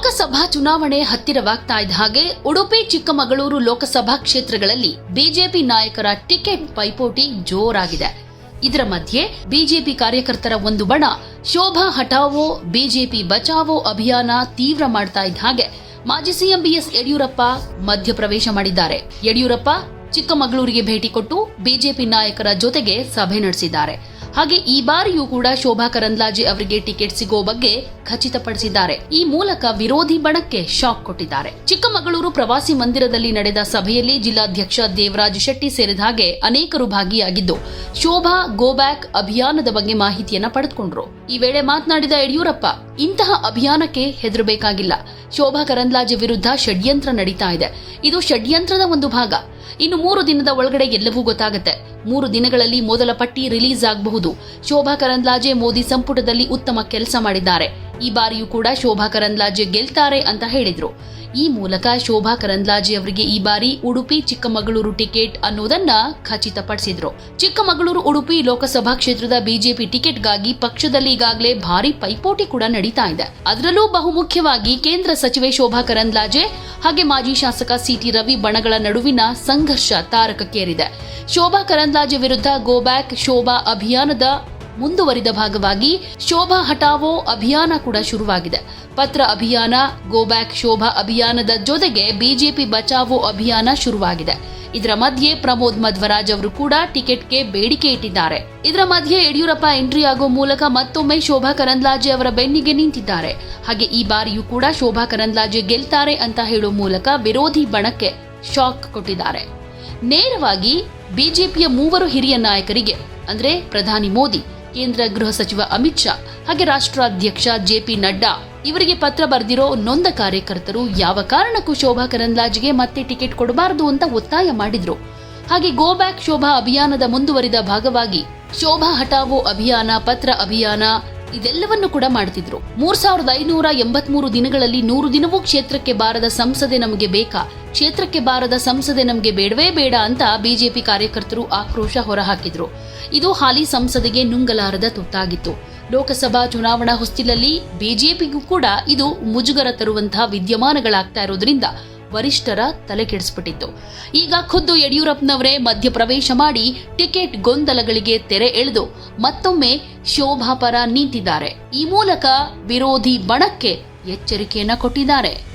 ಲೋಕಸಭಾ ಚುನಾವಣೆ ಹತ್ತಿರವಾಗ್ತಾ ಇದ್ದ ಹಾಗೆ ಉಡುಪಿ, ಚಿಕ್ಕಮಗಳೂರು ಲೋಕಸಭಾ ಕ್ಷೇತ್ರಗಳಲ್ಲಿ ಬಿಜೆಪಿ ನಾಯಕರ ಟಿಕೆಟ್ ಪೈಪೋಟಿ ಜೋರಾಗಿದೆ. ಇದರ ಮಧ್ಯೆ ಬಿಜೆಪಿ ಕಾರ್ಯಕರ್ತರ ಒಂದು ಬಣ, ಶೋಭಾ ಹಟಾವೋ ಬಿಜೆಪಿ ಬಚಾವೋ ಅಭಿಯಾನ ತೀವ್ರ ಮಾಡ್ತಾ ಇದ್ದ ಹಾಗೆ ಮಾಜಿ ಸಿಎಂ ಬಿಎಸ್ ಯಡಿಯೂರಪ್ಪ ಮಧ್ಯಪ್ರವೇಶ ಮಾಡಿದ್ದಾರೆ. ಯಡಿಯೂರಪ್ಪ ಚಿಕ್ಕಮಗಳೂರಿಗೆ ಭೇಟಿ ಕೊಟ್ಟು ಬಿಜೆಪಿ ನಾಯಕರ ಜೊತೆಗೆ ಸಭೆ ನಡೆಸಿದ್ದಾರೆ. ಹಾಗೆ ಈ ಬಾರಿಯೂ ಕೂಡ ಶೋಭಾ ಕರಂದ್ಲಾಜೆ ಅವರಿಗೆ ಟಿಕೆಟ್ ಸಿಗೋ ಬಗ್ಗೆ ಖಚಿತಪಡಿಸಿದ್ದಾರೆ. ಈ ಮೂಲಕ ವಿರೋಧಿ ಬಣಕ್ಕೆ ಶಾಕ್ ಕೊಟ್ಟಿದ್ದಾರೆ. ಚಿಕ್ಕಮಗಳೂರು ಪ್ರವಾಸಿ ಮಂದಿರದಲ್ಲಿ ನಡೆದ ಸಭೆಯಲ್ಲಿ ಜಿಲ್ಲಾಧ್ಯಕ್ಷ ದೇವರಾಜ್ ಶೆಟ್ಟಿ ಸೇರಿದ ಹಾಗೆ ಅನೇಕರು ಭಾಗಿಯಾಗಿದ್ದು, ಶೋಭಾ ಗೋಬ್ಯಾಕ್ ಅಭಿಯಾನದ ಬಗ್ಗೆ ಮಾಹಿತಿಯನ್ನ ಪಡೆದುಕೊಂಡ್ರು. ಈ ವೇಳೆ ಮಾತನಾಡಿದ ಯಡಿಯೂರಪ್ಪ ಇಂತಹ ಅಭಿಯಾನಕ್ಕೆ ಹೆದರಬೇಕಾಗಿಲ್ಲ. ಶೋಭಾ ಕರಂದ್ಲಾಜೆ ವಿರುದ್ಧ ಷಡ್ಯಂತ್ರ ನಡೀತಾ ಇದೆ. ಇದು ಷಡ್ಯಂತ್ರದ ಒಂದು ಭಾಗ. ಇನ್ನು ಮೂರು ದಿನದ ಒಳಗಡೆ ಎಲ್ಲವೂ ಗೊತ್ತಾಗುತ್ತೆ. ಮೂರು ದಿನಗಳಲ್ಲಿ ಮೊದಲ ಪಟ್ಟಿ ರಿಲೀಸ್ ಆಗಬಹುದು. ಶೋಭಾ ಕರಂದ್ಲಾಜೆ ಮೋದಿ ಸಂಪುಟದಲ್ಲಿ ಉತ್ತಮ ಕೆಲಸ ಮಾಡಿದ್ದಾರೆ. ಈ ಬಾರಿಯೂ ಕೂಡ ಶೋಭಾ ಕರಂದ್ಲಾಜೆ ಗೆಲ್ತಾರೆ ಅಂತ ಹೇಳಿದ್ರು. ಈ ಮೂಲಕ ಶೋಭಾ ಕರಂದ್ಲಾಜೆ ಅವರಿಗೆ ಈ ಬಾರಿ ಉಡುಪಿ ಚಿಕ್ಕಮಗಳೂರು ಟಿಕೆಟ್ ಅನ್ನೋದನ್ನ ಖಚಿತಪಡಿಸಿದ್ರು. ಚಿಕ್ಕಮಗಳೂರು, ಉಡುಪಿ ಲೋಕಸಭಾ ಕ್ಷೇತ್ರದ ಬಿಜೆಪಿ ಟಿಕೆಟ್ಗಾಗಿ ಪಕ್ಷದಲ್ಲಿ ಈಗಾಗಲೇ ಭಾರಿ ಪೈಪೋಟಿ ಕೂಡ ನಡೀತಾ ಇದೆ. ಅದರಲ್ಲೂ ಬಹುಮುಖ್ಯವಾಗಿ ಕೇಂದ್ರ ಸಚಿವೆ ಶೋಭಾ ಕರಂದ್ಲಾಜೆ ಹಾಗೆ ಮಾಜಿ ಶಾಸಕ ಸಿಟಿ ರವಿ ಬಣಗಳ ನಡುವಿನ ಸಂಘರ್ಷ ತಾರಕಕ್ಕೇರಿದೆ. ಶೋಭಾ ಕರಂದ್ಲಾಜೆ ವಿರುದ್ಧ ಗೋ ಬ್ಯಾಕ್ ಶೋಭಾ ಅಭಿಯಾನದ ಮುಂದುವರಿದ ಭಾಗವಾಗಿ ಶೋಭಾ ಹಟಾವೋ ಅಭಿಯಾನ ಕೂಡ ಶುರುವಾಗಿದೆ. ಪತ್ರ ಅಭಿಯಾನ ಗೋ ಬ್ಯಾಕ್ ಶೋಭಾ ಅಭಿಯಾನದ ಜೊತೆಗೆ ಬಿಜೆಪಿ ಬಚಾವೋ ಅಭಿಯಾನ ಶುರುವಾಗಿದೆ. ಇದರ ಮಧ್ಯೆ ಪ್ರಮೋದ್ ಮಧ್ವರಾಜ್ ಅವರು ಕೂಡ ಟಿಕೆಟ್ಗೆ ಬೇಡಿಕೆ ಇಟ್ಟಿದ್ದಾರೆ. ಇದರ ಮಧ್ಯೆ ಯಡಿಯೂರಪ್ಪ ಎಂಟ್ರಿ ಆಗೋ ಮೂಲಕ ಮತ್ತೊಮ್ಮೆ ಶೋಭಾ ಕರಂದ್ಲಾಜೆ ಅವರ ಬೆನ್ನಿಗೆ ನಿಂತಿದ್ದಾರೆ. ಹಾಗೆ ಈ ಬಾರಿಯೂ ಕೂಡ ಶೋಭಾ ಕರಂದ್ಲಾಜೆ ಗೆಲ್ತಾರೆ ಅಂತ ಹೇಳೋ ಮೂಲಕ ವಿರೋಧಿ ಬಣಕ್ಕೆ ಶಾಕ್ ಕೊಟ್ಟಿದ್ದಾರೆ. ನೇರವಾಗಿ ಬಿಜೆಪಿಯ ಮೂವರು ಹಿರಿಯ ನಾಯಕರಿಗೆ, ಅಂದ್ರೆ ಪ್ರಧಾನಿ ಮೋದಿ ಕೇಂದ್ರ ಗೃಹ ಸಚಿವ ಅಮಿತ್ ಶಾ ಹಾಗೆ ರಾಷ್ಟ್ರಾಧ್ಯಕ್ಷ ಜೆಪಿ ನಡ್ಡಾ ಇವರಿಗೆ ಪತ್ರ ಬರೆದಿರೋ ನೊಂದ ಕಾರ್ಯಕರ್ತರು ಯಾವ ಕಾರಣಕ್ಕೂ ಶೋಭಾ ಕರಂದ್ಲಾಜ್ಗೆ ಮತ್ತೆ ಟಿಕೆಟ್ ಕೊಡಬಾರದು ಅಂತ ಒತ್ತಾಯ ಮಾಡಿದ್ರು. ಹಾಗೆ ಗೋ ಬ್ಯಾಕ್ ಶೋಭಾ ಅಭಿಯಾನದ ಮುಂದುವರಿದ ಭಾಗವಾಗಿ ಶೋಭಾ ಹಟಾವೋ ಅಭಿಯಾನ, ಪತ್ರ ಅಭಿಯಾನ ಇದೆಲ್ಲವನ್ನು ಕೂಡ ಮಾಡ್ತಿದ್ರು ಮೂರ್ ಸಾವಿರದ ಐನೂರ ಎಂಬತ್ಮೂರು ದಿನಗಳಲ್ಲಿ ನೂರು ದಿನವೂ ಕ್ಷೇತ್ರಕ್ಕೆ ಬಾರದ ಸಂಸದೆ ನಮಗೆ ಬೇಕಾ? ಕ್ಷೇತ್ರಕ್ಕೆ ಬಾರದ ಸಂಸದೆ ನಮಗೆ ಬೇಡವೇ ಬೇಡ ಅಂತ ಬಿಜೆಪಿ ಕಾರ್ಯಕರ್ತರು ಆಕ್ರೋಶ ಹೊರಹಾಕಿದ್ರು. ಇದು ಹಾಲಿ ಸಂಸದೆಗೆ ನುಂಗಲಾರದ ತುತ್ತಾಗಿತ್ತು. ಲೋಕಸಭಾ ಚುನಾವಣಾ ಹೊಸ್ತಿಲಲ್ಲಿ ಬಿಜೆಪಿಗೂ ಕೂಡ ಇದು ಮುಜುಗರ ತರುವಂತಹ ವಿದ್ಯಮಾನಗಳಾಗ್ತಾ ಇರೋದ್ರಿಂದ ವರಿಷ್ಠರ ತಲೆ ಕೆಡಿಸ್ಬಿಟ್ಟಿತ್ತು. ಈಗ ಖುದ್ದು ಯಡಿಯೂರಪ್ಪನವರೇ ಮಧ್ಯಪ್ರವೇಶ ಮಾಡಿ ಟಿಕೆಟ್ ಗೊಂದಲಗಳಿಗೆ ತೆರೆ ಎಳೆದು ಮತ್ತೊಮ್ಮೆ ಶೋಭಾ ಪರ ನಿಂತಿದ್ದಾರೆ. ಈ ಮೂಲಕ ವಿರೋಧಿ ಬಣಕ್ಕೆ ಎಚ್ಚರಿಕೆಯನ್ನ ಕೊಟ್ಟಿದ್ದಾರೆ.